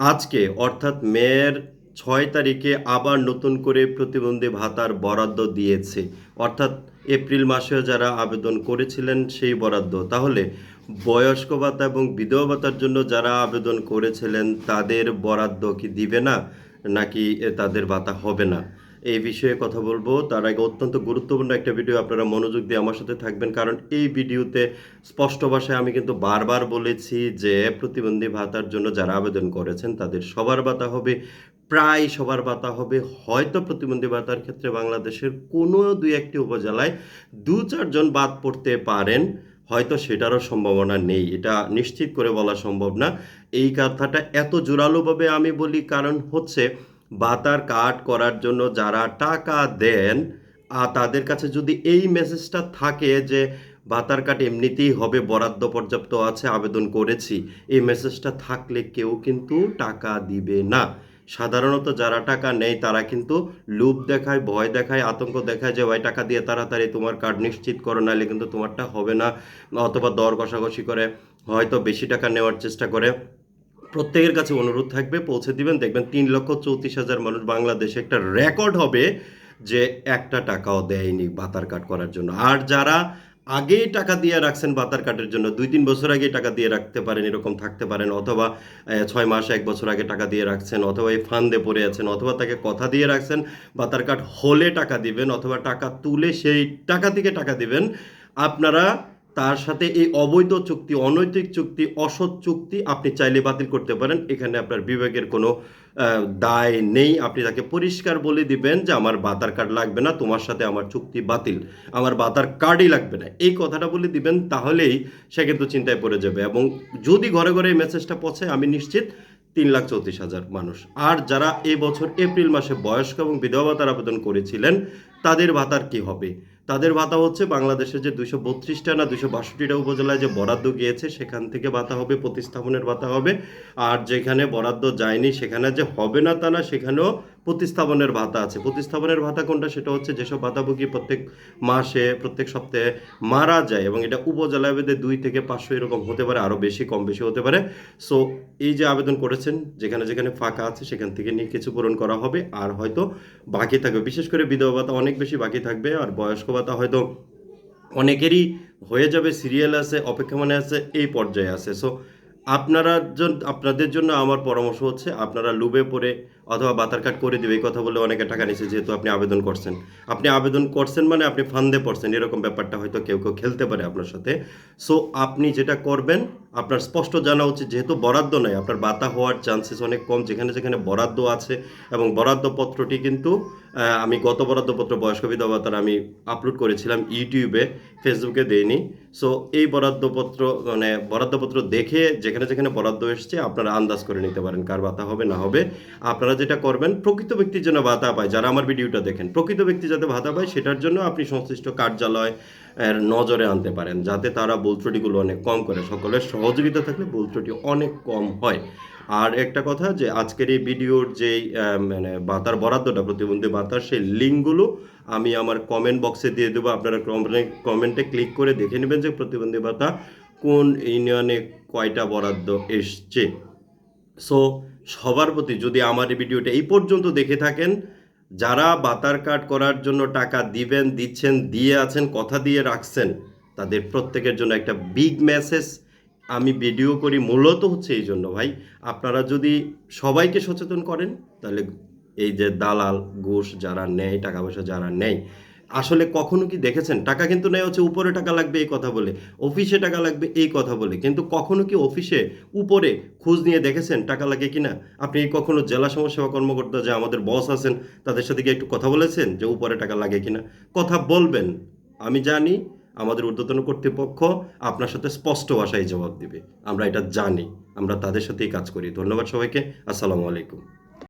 আজকে, অর্থাৎ মেয়ের ছয় তারিখে আবার নতুন করে প্রতিবন্ধী ভাতার বরাদ্দ দিয়েছে। অর্থাৎ এপ্রিল মাসেও যারা আবেদন করেছিলেন সেই বরাদ্দ। তাহলে বয়স্ক ভাতা এবং বিধবা ভাতার জন্য যারা আবেদন করেছিলেন তাদের বরাদ্দ কি দিবে না? নাকি তাদের ভাতা হবে না? এই বিষয়ে কথা বলব। তার আগে অত্যন্ত গুরুত্বপূর্ণ একটা ভিডিও আপনারা মনোযোগ দিয়ে আমার সাথে থাকবেন, কারণ এই ভিডিওতে স্পষ্ট ভাষায় আমি কিন্তু বারবার বলেছি যে প্রতিবন্ধী ভাতার জন্য যারা আবেদন করেছেন তাদের সবার ভাতা হবে, প্রায় সবার ভাতা হবে। হয়তো প্রতিবন্ধী ভাতার ক্ষেত্রে বাংলাদেশের কোনো দুই একটি উপজেলায় দু চারজন বাদ পড়তে পারেন, হয়তো সেটারও সম্ভাবনা নেই। এটা নিশ্চিত করে বলা সম্ভব না। এই কথাটা এত জোরালোভাবে আমি বলি কারণ হচ্ছে ভাতার কার্ড করার জন্য যারা টাকা দেন আর তাদের কাছে যদি এই মেসেজটা থাকে যে ভাতার কার্ড এমনিতেই হবে, বরাদ্দ পর্যাপ্ত আছে, আবেদন করেছি, এই মেসেজটা থাকলে কেউ কিন্তু টাকা দিবে না। সাধারণত যারা টাকা নেয় তারা কিন্তু লুপ দেখায়, ভয় দেখায়, আতঙ্ক দেখায় যে, ভাই, টাকা দিয়ে তাড়াতাড়ি তোমার কার্ড নিশ্চিত করো, নাহলে কিন্তু তোমারটা হবে না। অথবা দর কষাকষি করে, হয়তো বেশি টাকা নেওয়ার চেষ্টা করে। প্রত্যেকের কাছে অনুরোধ থাকবে, পৌঁছে দিবেন। দেখবেন তিন লক্ষ চৌত্রিশ হাজার মানুষ বাংলাদেশে একটা রেকর্ড হবে যে একটা টাকাও দেয়নি ভাতার কাট করার জন্য। আর যারা আগেই টাকা দিয়ে রাখছেন ভাতার কার্ডের জন্য, দুই তিন বছর আগে টাকা দিয়ে রাখতে পারেন, এরকম থাকতে পারেন, অথবা ছয় মাস, এক বছর আগে টাকা দিয়ে রাখছেন, অথবা এই ফান্দে পড়ে আছেন, অথবা তাকে কথা দিয়ে রাখছেন ভাতার কার্ড হলে টাকা দিবেন, অথবা টাকা তুলে সেই টাকা থেকে টাকা দিবেন, আপনারা তার সাথে এই অবৈধ চুক্তি, অনৈতিক চুক্তি, অসৎ চুক্তি আপনি চাইলে বাতিল করতে পারেন। এখানে আপনার বিভাগের কোনো দায় নেই। আপনি তাকে পরিষ্কার বলে দিবেন যে আমার বাতার কার্ড লাগবে না, তোমার সাথে আমার চুক্তি বাতিল, আমার বাতার কার্ডই লাগবে না। এই কথাটা বলে দিবেন, তাহলেই সে কিন্তু চিন্তায় পড়ে যাবে এবং যদি ঘরে ঘরে এই মেসেজটা পৌঁছে আমি নিশ্চিত তিন লাখ চৌত্রিশ হাজার মানুষ। আর যারা এবছর এপ্রিল মাসে বয়স্ক এবং বিধবা ভাতার আবেদন করেছিলেন, তাদের ভাতার কি হবে? তাদের ভাতা হচ্ছে বাংলাদেশের যে দুশো বত্রিশটা না দুশো বাষট্টিটা উপজেলায় যে বরাদ্দ গিয়েছে, সেখান থেকে ভাতা হবে, প্রতিস্থাপনের ভাতা হবে। আর যেখানে বরাদ্দ যায়নি, সেখানে যে হবে না তা না, সেখানেও প্রতিস্থাপনের ভাতা আছে। প্রতিস্থাপনের ভাতা কোনটা? সেটা হচ্ছে যেসব ভাতাভোগী প্রত্যেক মাসে, প্রত্যেক সপ্তাহে মারা যায় এবং এটা উপজেলায় ভেদে দুই থেকে পাঁচশো এরকম হতে পারে আরও বেশি, কম বেশি হতে পারে। সো এই যে আবেদন করেছেন, যেখানে যেখানে ফাঁকা আছে, সেখান থেকে নিয়ে কিছু পূরণ করা হবে। আর হয়তো বাকি থাকবে। বিশেষ করে বিধবা ভাতা অনেক বেশি বাকি থাকবে আর বয়স্ক ভাতা হয়তো অনেকেরই হয়ে যাবে সিরিয়াল আছে অপেক্ষা মানে আছে, এই পর্যায়ে আছে। সো আপনারা আপনাদের জন্য আমার পরামর্শ হচ্ছে, আপনারা লুবে পড়ে অথবা বাতার কার্ড করে দিবে, এই কথা বলে অনেকে টাকা নিচ্ছে যেহেতু আপনি আবেদন করছেন। আপনি আবেদন করছেন মানে আপনি ফান্দে পড়ছেন, এরকম ব্যাপারটা হয়তো কেউ কেউ খেলতে পারে আপনার সাথে। সো আপনি যেটা করবেন, আপনার স্পষ্ট জানা উচিত, যেহেতু বরাদ্দ নয় আপনার বাতা হওয়ার চান্সেস অনেক কম, যেখানে যেখানে বরাদ্দ আছে, এবং বরাদ্দ পত্রটি কিন্তু আমি গত বরাদ্দপত্র বয়স্ক বিধবা ভাতার আমি আপলোড করেছিলাম ইউটিউবে ফেসবুকে দেইনি। সো এই বরাদ্দপত্র মানে বরাদ্দপত্র দেখে যেখানে যেখানে বরাদ্দ এসছে, আপনারা আন্দাজ করে নিতে পারেন কার ভাতা হবে, না হবে। আপনারা যেটা করবেন, প্রকৃত ব্যক্তির জন্য ভাতা পায়। যারা আমার ভিডিওটা দেখেন, প্রকৃত ব্যক্তি যাতে ভাতা পায়, সেটার জন্য আপনি সংশ্লিষ্ট কার্যালয় এর নজরে আনতে পারেন, যাতে তারা ভুল ত্রুটিগুলো অনেক কম করে। সকলের সহযোগিতা থাকলে ভুল ত্রুটি অনেক কম হয়। আর একটা কথা যে, আজকের এই ভিডিওর যেই মানে বাতার বরাদ্দটা, প্রতিবন্ধী বাতার সেই লিঙ্কগুলো আমি আমার কমেন্ট বক্সে দিয়ে দেবো। আপনারা কমেন্টে ক্লিক করে দেখে নেবেন যে, প্রতিবন্ধী ভাতা কোন ইউনিয়নে কয়টা বরাদ্দ এসছে। সো সবার প্রতি যদি আমার এই ভিডিওটা এই পর্যন্ত দেখে থাকেন, যারা বাতার কার্ড করার জন্য টাকা দিবেন, দিচ্ছেন, দিয়ে আছেন, কথা দিয়ে রাখছেন, তাদের প্রত্যেকের জন্য একটা বিগ মেসেজ আমি ভিডিও করি মূলত হচ্ছে এই জন্য ভাই। আপনারা যদি সবাইকে সচেতন করেন, তাহলে এই যে দালাল, ঘুষ যারা নেয়, টাকা পয়সা যারা নেয় আসলে কখনো কি দেখেছেন? টাকা কিন্তু নেয় হচ্ছে উপরে টাকা লাগবে এই কথা বলে, অফিসে টাকা লাগবে এই কথা বলে, কিন্তু কখনো কি অফিসে উপরে খোঁজ নিয়ে দেখেছেন টাকা লাগে কিনা আপনি কখনো জেলা সমাজসেবা কর্মকর্তা যে আমাদের বস আছেন, তাদের সাথে কি একটু কথা বলেছেন যে উপরে টাকা লাগে কিনা কথা বলবেন, আমি জানি আমাদের ঊর্ধ্বতন কর্তৃপক্ষ আপনার সাথে স্পষ্ট ভাষায় জবাব দিবে, আমরা এটা জানি, আমরা তাদের সাথেই কাজ করি, ধন্যবাদ সবাইকে, আসসালামু আলাইকুম।